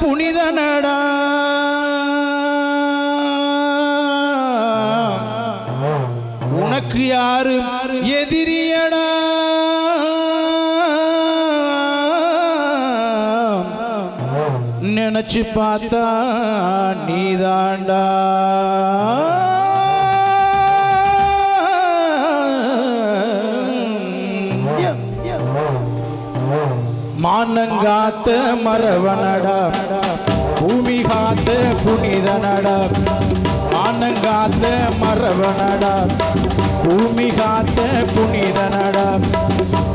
புனிதனடா. உனக்கு யாரு எதிரியடா. நினைச்சு பார்த்தா நீதாண்டா. மானங்காத்த மரவனடா பூமி காத்த புனிதனடா. மானங்காத்த மரவனடா பூமி காத்த புனிதனடா.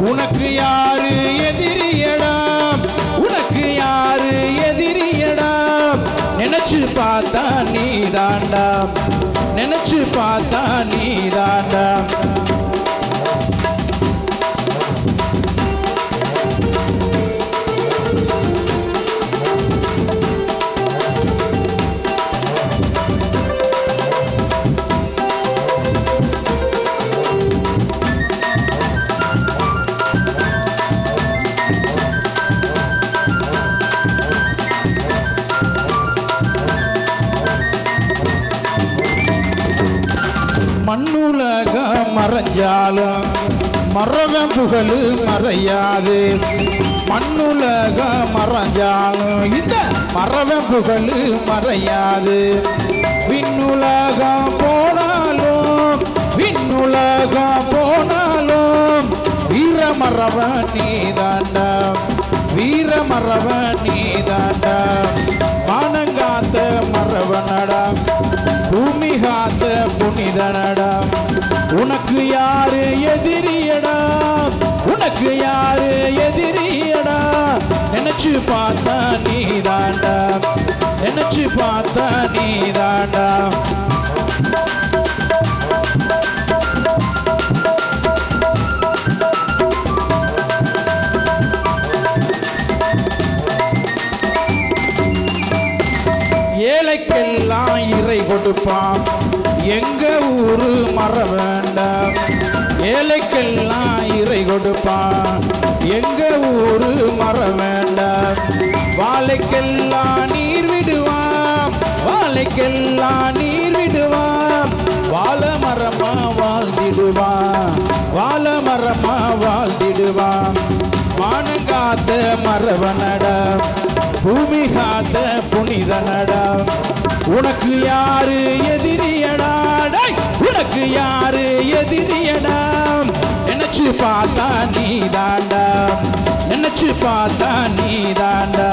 உனக்கு யாரு எதிரியடா? உனக்கு யாரு எதிரியடா? நினைச்சு பார்த்தா நீதாண்டா. நினைச்சு பார்த்தா நீதாண்டா. மண்ணுலக மறைஞ்சாலும் மரவன் புகழு மறையாது. மண்ணுலக மறைஞ்சாலும் இந்த மரவன் புகழு மறையாது. விண்ணுலகம் போனாலும் விண்ணுலகம் போனாலும் வீரமரவ நீதாண்டா வீரமரவ நீதாண்டா மனிதனடா உனக்கு யாரு எதிரியடா? உனக்கு யாரு எதிரியடா? நினைச்சு பார்த்தா நீதாண்டா. நினைச்சு பார்த்தா நீதாண்டா. ஏழைக்கெல்லாம் இறை கொடுப்பான். எங்க ஊரு மற வேண்டாம். ஏழைக்கெல்லாம் இறை கொடுப்பான். எங்க ஊரு மற வேண்டாம். வாழைக்கெல்லாம் நீர் விடுவான் வாழைக்கெல்லாம் நீர் விடுவான் வாழ மரமா வாழ்ந்திடுவான் வாழ மரமா வாழ்ந்திடுவான் மானங்காத்த மரவனடா பூமி காத்த புனிதனடா உனக்கு யாரு எதிரியடா? உனக்கு யாரு எதிரியடா? நினைச்சு பார்த்தா நீதாண்டா. நினைச்சு பார்த்தா நீதாண்டா.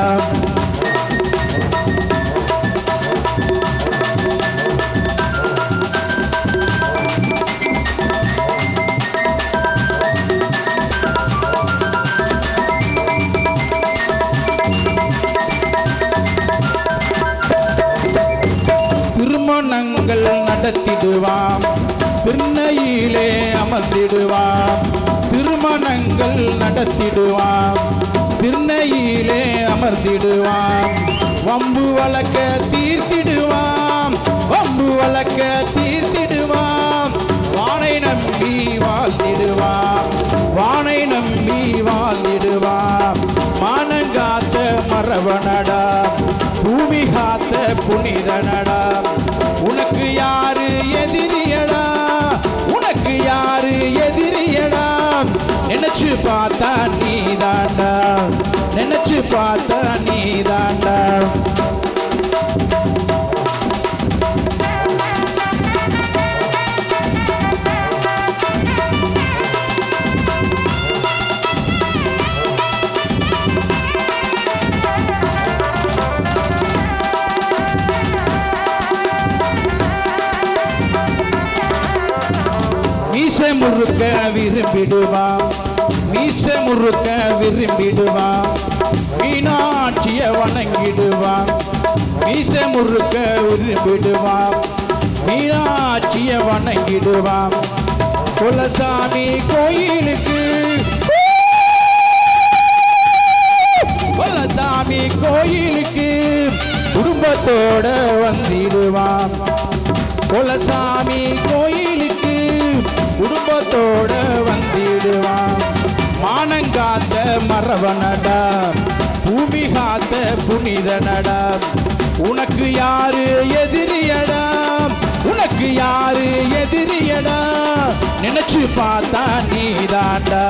திருமணங்கள் நடத்திடுவாம். திருநையிலே அமர்ந்திடுவாம். திருமணங்கள் நடத்திடுவாம். திருநையிலே அமர்ந்திடுவாம். வம்பு வழக்க தீர்த்திடுவாம். வம்பு வழக்க நினைச்சு பார்த்தா நீதாண்டா. நினைச்சு பார்த்தா நீதாண்டா. மீச முறுக்க விரும்பிடுவான். மீச முறுக்க விரும்பிடுவான் மீனாட்சிய வணங்கிடுவான் மீச முறுக்க விரும்பிடுவான் மீனாட்சிய வணங்கிடுவான் குலசாமி கோயிலுக்கு. குலசாமி கோயிலுக்கு குடும்பத்தோட வந்திடுவான் குலசாமி கோயிலுக்கு குடும்பத்தோட வந்திடுவான் பூமி காத்த புனிதனடா உனக்கு யாரு எதிரியடா உனக்கு யாரு எதிரியடா நினைச்சு பார்த்தா நீதாண்டா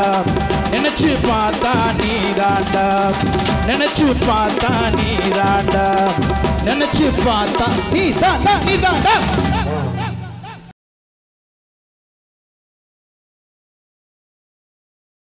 நினைச்சு பார்த்தா நீதாண்டா நினைச்சு பார்த்தா நீதாண்டா நினைச்சு பார்த்தா நீதாண்டா நீதாண்டா.